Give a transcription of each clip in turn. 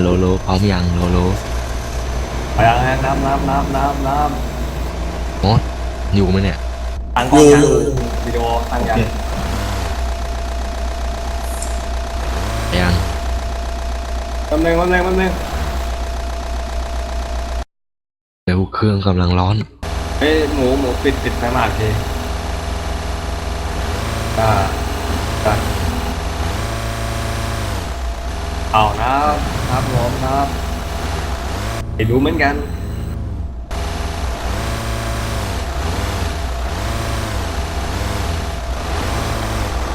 โลโลพร้อมยังโลโลไปยังไงน้ำน้ำน้ำน้ำน้มดอยู่ไหมเนี่ยำตั้งกล้องยังวิดีโอตั้งยังยังแป๊บนึงแป๊บนึงแป๊บนึงเร็วเครื่องกำลังร้อน เฮ้ยหมูหมูปิดปิดไฟมากทีอ่าอ่า เอานะครับผมครับไปดูเหมือนกัน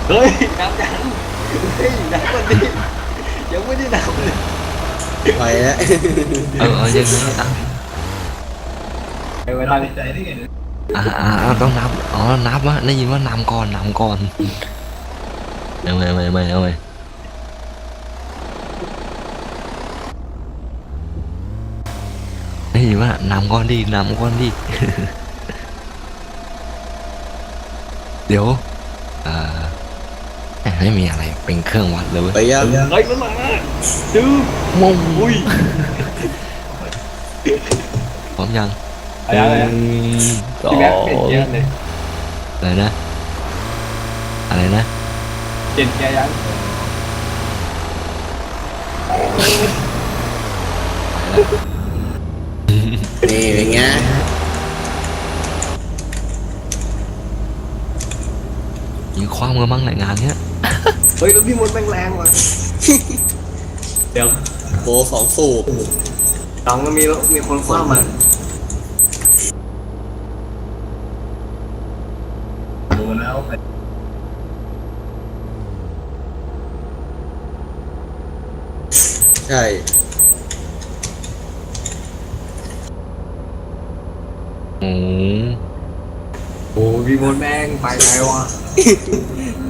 เฮ้ยน้ำยังเฮ้ยน้ำมันดิยังไม่ได้น้ำเลยไปแล้วเออเออยังไงอะไปไว้ตั้งอ่าอ่าอ่าต้องนับ อ๋อ นับวะได้ยินว่านำก่อนนำก่อนเอาไงเอาไงเอาไงเอาไงได้ยิน ว่านำก่อนดินำก่อนดิเดี๋ยวอ่าไม่มีอะไรเป็นเครื่องวัดเลยเว้ยไปยังเฮ้ยมันมาดูมงอุ้ยพร้อมยังอะไรอะไรหนึ่งสอพี่งแม็กเปลี่ยนเกียร์เลยอะไรนะ อะไรนะเปลี่ยนเกียร์ยัง นี่เป็นไงยิงคว้างมือมั่งในงานเนี้ยเฮ้ยแล้วพี่มดแม่งแรงว่ะเดี๋ยวโบสองสูบตังก็มีแล้วมีคนคว้ามาดูแล้วใช่ โอ้โอ้พี่มดแม่งไปไหนวะ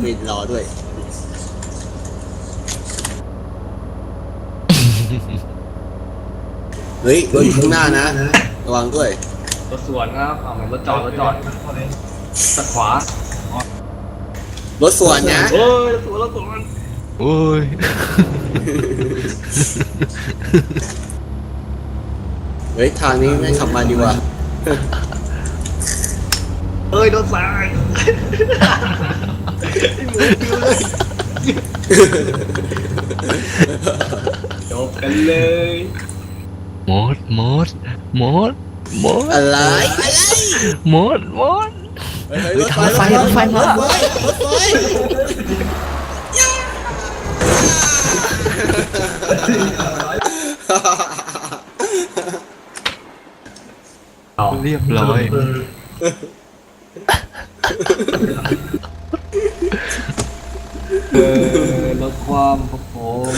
มีรอด้วย เฮ้ยรถอยู่ข้างหน้านะ ระวังด้วย รถสวนครับเอาเหมือนรถจอดรถจอดตัดขวารถสวนนะเฮ้ยรถสวนรถสวนโอ้ยเฮ้ยทางนี้ไม่ขับมาดีกว่า เฮ้ยรถสายจบกันเลยหมดหมดหมดหมดอะไรอะไรหมดหมดเฮ้ยเฮ้ยทางรถไฟรถไฟมารถไฟรถไฟ เอาเรียบร้อยเออลดความครับผม